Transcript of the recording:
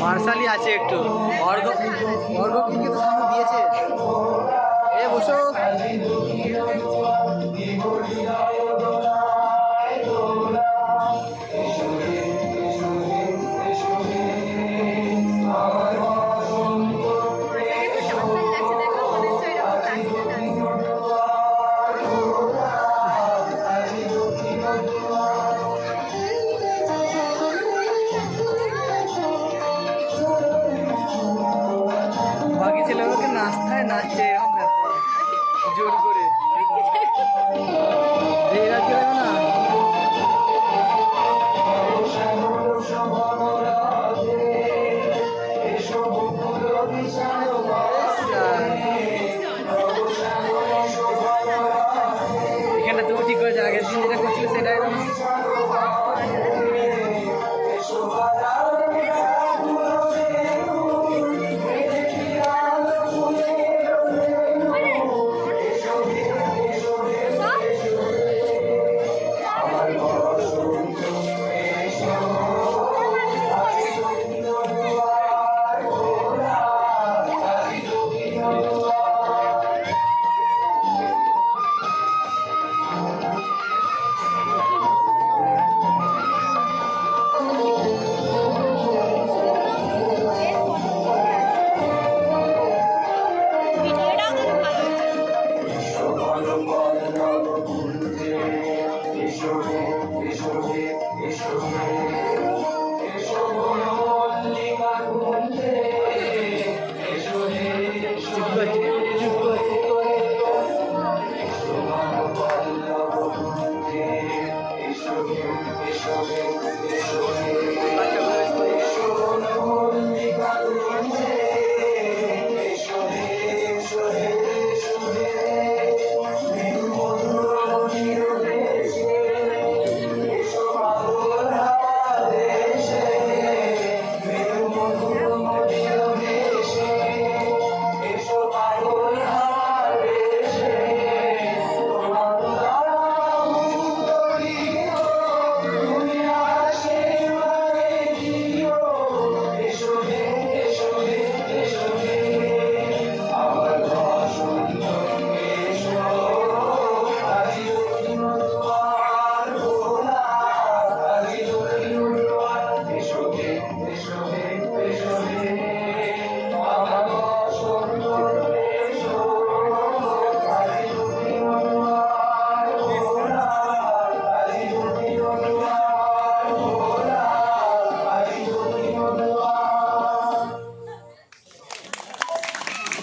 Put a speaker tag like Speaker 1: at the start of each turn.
Speaker 1: মার্শালি আছে একটু। অর্ঘ অর্ঘ কিন্তু সামনে দিয়েছে? এ বসো বাকি নাচতে হয় নাচছে এরকম ব্যাপার। জোর করে।
Speaker 2: ঈশ্বর ঈশ্বর ঈশ্বর